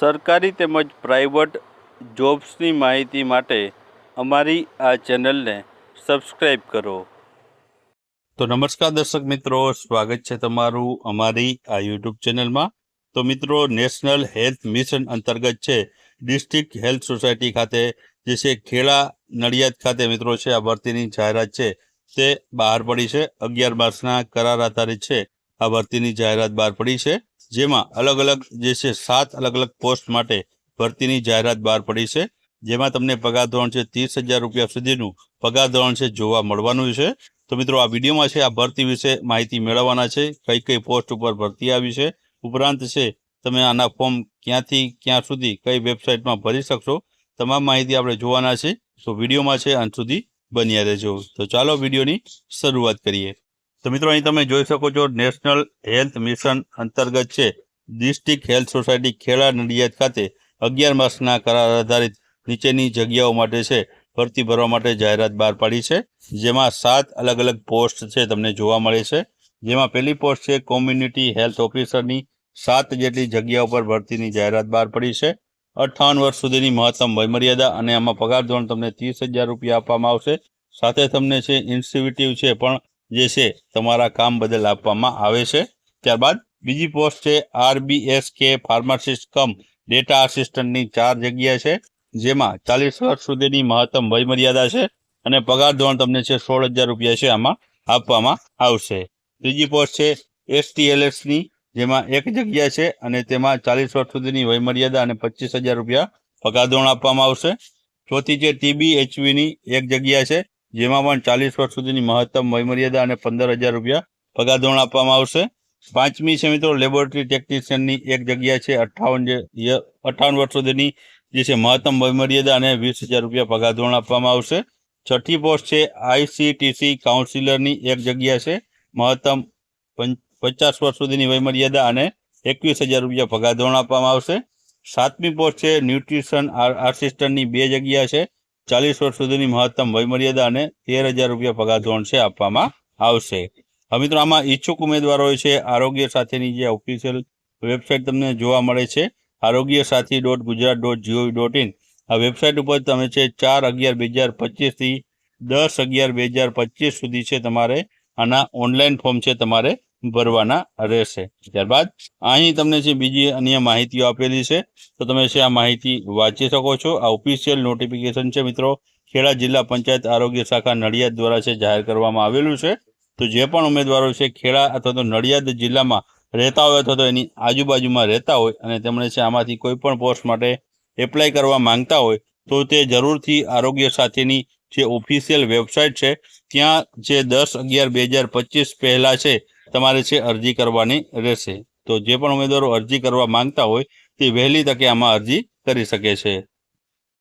સરકારી તેમજ પ્રાઇવેટ જોબ્સની માહિતી માટે અમારી આ ચેનલને સબસ્ક્રાઈબ કરો. તો નમસ્કાર દર્શક મિત્રો, સ્વાગત છે તમારું અમારી આ યુટ્યુબ ચેનલમાં. તો મિત્રો, નેશનલ હેલ્થ મિશન અંતર્ગત છે ડિસ્ટ્રિક્ટ હેલ્થ સોસાયટી ખાતે, જે છે ખેડા નડિયાદ ખાતે મિત્રો છે, આ ભરતીની જાહેરાત છે. તે બહાર પડી છે. અગિયાર માર્ચના કરાર આધારિત છે. આ ભરતીની જાહેરાત બહાર પડી છે. જેમાં અલગ અલગ જે છે, સાત અલગ અલગ પોસ્ટ માટે ભરતીની જાહેરાત બહાર પડી છે. જેમાં તમને પગાર ધોરણ છે, ત્રીસ હજાર રૂપિયા સુધીનું પગાર ધોરણ છે, જોવા મળવાનું છે. તો મિત્રો, આ વિડીયોમાં છે, આ ભરતી વિશે માહિતી મેળવવાના છે કઈ કઈ પોસ્ટ ઉપર ભરતી આવી છે. ઉપરાંત છે, તમે આના ફોર્મ ક્યાંથી, ક્યાં સુધી, કઈ વેબસાઇટમાં ભરી શકશો, તમામ માહિતી આપણે જોવાના છે. તો વિડીયોમાં છે, અંત સુધી બન્યા રહેજો. તો ચાલો વિડીયોની શરૂઆત કરીએ. તો મિત્રો, અહીં તમે જોઈ શકો છો નેશનલ હેલ્થ મિશન અંતર્ગત છે district health society Kheda Nadiad ખાતે અગિયાર માસના કરાર આધારિત નીચેની જગ્યાઓ માટે છે, ભરતી ભરવા માટે જાહેરાત બહાર પાડી છે, જેમાં સાત અલગ અલગ પોસ્ટ છે તમને જોવા મળે છે. જેમાં પહેલી પોસ્ટ છે કોમ્યુનિટી હેલ્થ ઓફિસરની સાત જેટલી જગ્યાઓ પર ભરતીની જાહેરાત બહાર પડી છે. અઠ્ઠાવન વર્ષ સુધીની મહત્તમ વયમર્યાદા અને આમાં પગાર ધોરણ તમને ત્રીસ હજાર રૂપિયા આપવામાં આવશે. સાથે તમને છે ઇન્સ્ટિટ્યુટિવ છે, પણ જે છે, તમારા કામ બદલ આપવામાં આવે છે. ત્યારબાદ બીજી પોસ્ટ છે આરબીએસ કે ફાર્માસિસ્ટ કમ ડેટા આસિસ્ટન્ટની ચાર જગ્યા છે, જેમાં ચાલીસ વર્ષ સુધીની મહત્તમ વયમર્યાદા છે અને પગાર ધોરણ તમને છે સોળ હજાર રૂપિયા છે, આમાં આપવામાં આવશે. ત્રીજી પોસ્ટ છે, એસટીએલએસની, જેમાં એક જગ્યા છે અને તેમાં ચાલીસ વર્ષ સુધીની વયમર્યાદા અને પચીસ હજાર રૂપિયા પગાર ધોરણ આપવામાં આવશે. ચોથી છે ટીબી એચવીની એક જગ્યા છે જેમાં પણ ચાલીસ વર્ષ સુધીની મહત્તમ વયમર્યાદા અને પંદર હજાર રૂપિયા પગાર ધોરણ આપવામાં આવશે. પાંચમી છે મિત્રો લેબોરેટરી ટેકનિશિયનની એક જગ્યા છે અઠ્ઠાવન જે અઠ્ઠાવન વર્ષ સુધીની જે છે મહત્તમ વયમર્યાદા અને વીસ હજાર રૂપિયા પગાર ધોરણ આપવામાં આવશે. છઠ્ઠી પોસ્ટ છે આઈસીટીસી કાઉન્સિલરની એક જગ્યા છે, મહત્તમ પંચ- પચાસ વર્ષ સુધીની વયમર્યાદા અને એકવીસ હજાર રૂપિયા પગાર ધોરણ આપવામાં આવશે. સાતમી પોસ્ટ છે ન્યુટ્રિશન આસિસ્ટન્ટની બે જગ્યા છે ચાલીસ વર્ષ સુધીની મહત્તમ વયમર્યાદા અને તેર હજાર રૂપિયા પગાર ધોરણ છે આપવામાં આવશે. હવે મિત્રો, આમાં ઈચ્છુક ઉમેદવારો છે. આરોગ્ય સાથેની જે ઓફિશિયલ વેબસાઇટ તમને જોવા મળે છે, Arogya Sathi dot Gujarat dot gov dot in આ વેબસાઇટ ઉપર તમે છે ચાર અગિયાર બે હજાર પચીસથી દસ અગિયાર બે હજાર પચીસ સુધી છે તમારે આના ઓનલાઈન ફોર્મ છે તમારે ભરવાના રહેશે. ત્યારબાદ અહીં તમને જે બીજી અન્ય માહિતીઓ આપેલી છે, તો તમે છે આ માહિતી વાંચી શકો છો. આ ઓફિશિયલ નોટિફિકેશન છે મિત્રો. ખેડા જિલ્લા પંચાયત આરોગ્ય શાખા નડિયાદ દ્વારા છે જાહેર કરવામાં આવેલું છે. તો જે પણ ઉમેદવારો છે ખેડા અથવા તો નડિયાદ જિલ્લામાં રહેતા હોય અથવા તો એની આજુબાજુમાં રહેતા હોય અને તેમણે છે આમાંથી કોઈ પણ પોસ્ટ માટે એપ્લાય કરવા માંગતા હોય, તો તે જરૂરથી આરોગ્ય સાથેની જે ઓફિશિયલ વેબસાઇટ છે, ત્યાં જે દસ અગિયાર બે હજાર પચીસ પહેલાં છે તમારે છે અરજી કરવાની રહેશે. તો જે પણ ઉમેદવારો અરજી કરવા માંગતા હોય તે વહેલી તકે આમાં અરજી કરી શકે છે.